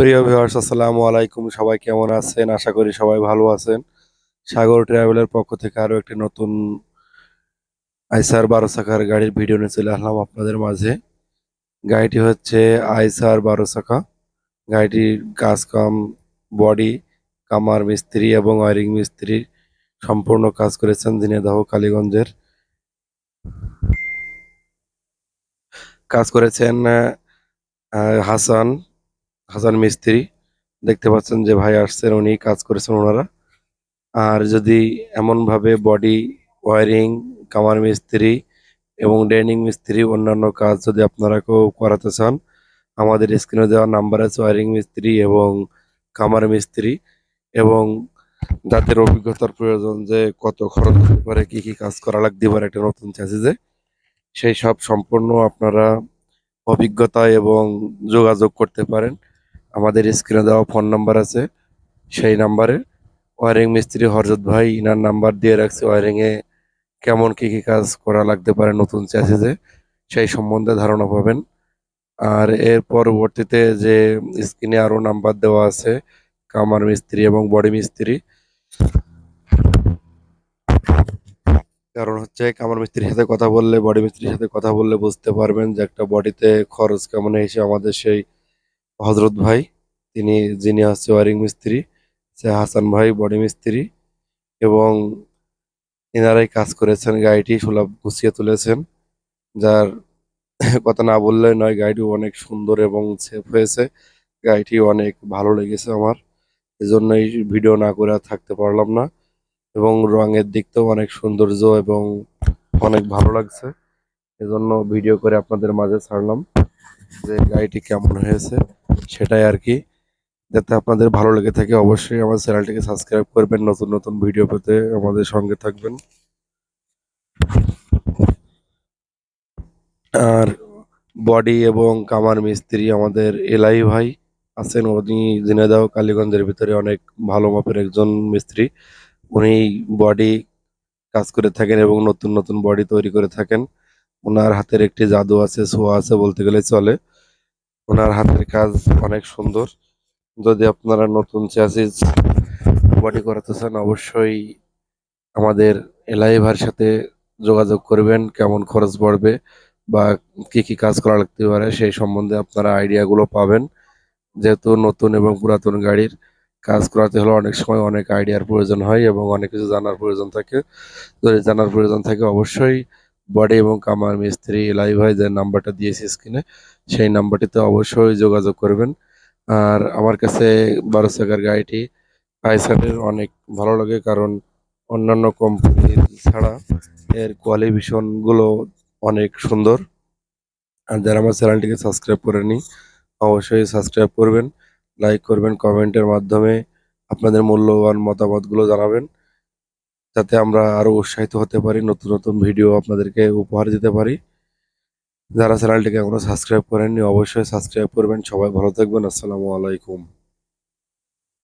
প্রিয় ভিউয়ার্স আসসালামু আলাইকুম। সবাই কেমন আছেন? আশা করি সবাই ভালো আছেন। সাগর ট্রাভেলের পক্ষ থেকে আরও একটি নতুন আইসার বারো চাকার গাড়ির ভিডিও নিয়ে চলে আসলাম আপনাদের মাঝে। গাড়িটি হচ্ছে আইসার বারো চাকা গাড়িটির কাজ কাম বডি কামার মিস্ত্রি এবং ওয়ারিং মিস্ত্রি সম্পূর্ণ কাজ করেছেন ঝিনাইদহ কালীগঞ্জের। কাজ করেছেন হাসান হাসান মিস্ত্রি দেখতে পাচ্ছেন যে ভাই আসছেন, উনি কাজ করেছেন ওনারা। আর যদি এমনভাবে বডি ওয়ারিং, কামার মিস্ত্রি এবং ড্রেনিং মিস্ত্রি অন্যান্য কাজ যদি আপনারা কেউ করাতে চান, আমাদের স্ক্রিনে দেওয়া নাম্বার আছে ওয়ারিং মিস্ত্রি এবং কামার মিস্ত্রি এবং যাদের অভিজ্ঞতার প্রয়োজন যে কত খরচ হতে পারে, কী কী কাজ করা লাগতে পারে একটা নতুন চ্যাসিসে সেই সব সম্পূর্ণ আপনারা অভিজ্ঞতা এবং যোগাযোগ করতে পারেন। আমাদের স্ক্রিনে দেওয়া ফোন নাম্বার আছে। সেই নাম্বারে ওয়ারিং মিস্ত্রি হরজত ভাই, ইনার নাম্বার দিয়ে রাখছে ওয়ারিং এ কেমন কি কি কাজ করা লাগতে পারে নতুন চ্যাসিসে সেই সম্বন্ধে ধারণা পাবেন। আর এর পরবর্তীতে যে স্ক্রিনে আরও নাম্বার দেওয়া আছে, কামার মিস্ত্রি এবং বডি মিস্ত্রি। কারণ হচ্ছে কামার মিস্ত্রির সাথে কথা বললে, বডি মিস্ত্রির সাথে কথা বললে বুঝতে পারবেন যে একটা বডিতে খরচ কেমন এসে আমাদের সেই হজরত ভাই তিনি যিনি হচ্ছে ওয়ারিং মিস্ত্রি সে হাসান ভাই বডি মিস্ত্রি এবং এনারাই কাজ করেছেন গাড়িটি সুলভ গুছিয়ে তুলেছেন যার কথা না বললে নয় গাড়িটি অনেক সুন্দর এবং সেফ হয়েছে। গাড়িটি অনেক ভালো লেগেছে আমার এজন্য এই ভিডিও না করে থাকতে পারলাম না এবং রঙের দিকটাও অনেক সৌন্দর্য এবং অনেক ভালো লাগছে। এজন্য ভিডিও করে আপনাদের মাঝে ছাড়লাম যে গাড়িটি কেমন হয়েছে। সেটাই আর কি। যাতে আপনাদের ভালো লেগে থাকে, অবশ্যই আমার চ্যানেলটিকে সাবস্ক্রাইব করবেন, নতুন নতুন ভিডিও পেতে আমাদের সঙ্গে থাকবেন। আর বডি এবং কামার মিস্ত্রি আমাদের এলাই ভাই আছেন, উনি ঝিনাইদহ কালীগঞ্জের ভিতরে অনেক ভালো মাপের একজন মিস্ত্রি। উনি বডি কাজ করে থাকেন এবং নতুন নতুন বডি তৈরি করে থাকেন। ওনার হাতের একটি জাদু আছে ছোঁয়া আছে বলতে গেলে চলে। ওনার হাতের কাজ অনেক সুন্দর। যদি আপনারা নতুন চ্যাসিস বডি করাতে চান, অবশ্যই আমাদের এলাইভার সাথে যোগাযোগ করবেন, কেমন খরচ পড়বে বা কি কি কাজ করা লাগতে পারে, সেই সম্বন্ধে আপনারা আইডিয়াগুলো পাবেন। যেহেতু নতুন এবং পুরাতন গাড়ির কাজ করাতে হলে অনেক সময় অনেক আইডিয়ার প্রয়োজন হয় এবং অনেক কিছু জানার প্রয়োজন থাকে। যদি জানার প্রয়োজন থাকে, অবশ্যই বডি এবং কামার মিস্ত্রি এলাই যে নাম্বারটা দিয়েছি স্ক্রিনে সেই নাম্বারটিতে অবশ্যই যোগাযোগ করবেন। আর আমার কাছে বারো চাকার গাড়িটি আইসারের অনেক ভালো লাগে, কারণ অন্যান্য কোম্পানির ছাড়া এর কোয়ালিফিকেশনগুলো অনেক সুন্দর। আর যারা আমার চ্যানেলটিকে সাবস্ক্রাইব করেনি অবশ্যই সাবস্ক্রাইব করবেন লাইক করবেন কমেন্টের মাধ্যমে আপনাদের মূল্যবান মতামতগুলো জানাবেন। যাতে আমরা আরও উৎসাহিত হতে পারি, নতুন নতুন ভিডিও আপনাদেরকে উপহার দিতে পারি। যারা চ্যানেলটিকে এখনও সাবস্ক্রাইব করেননি, অবশ্যই সাবস্ক্রাইব করবেন। সবাই ভালো থাকবেন। আসসালামু আলাইকুম।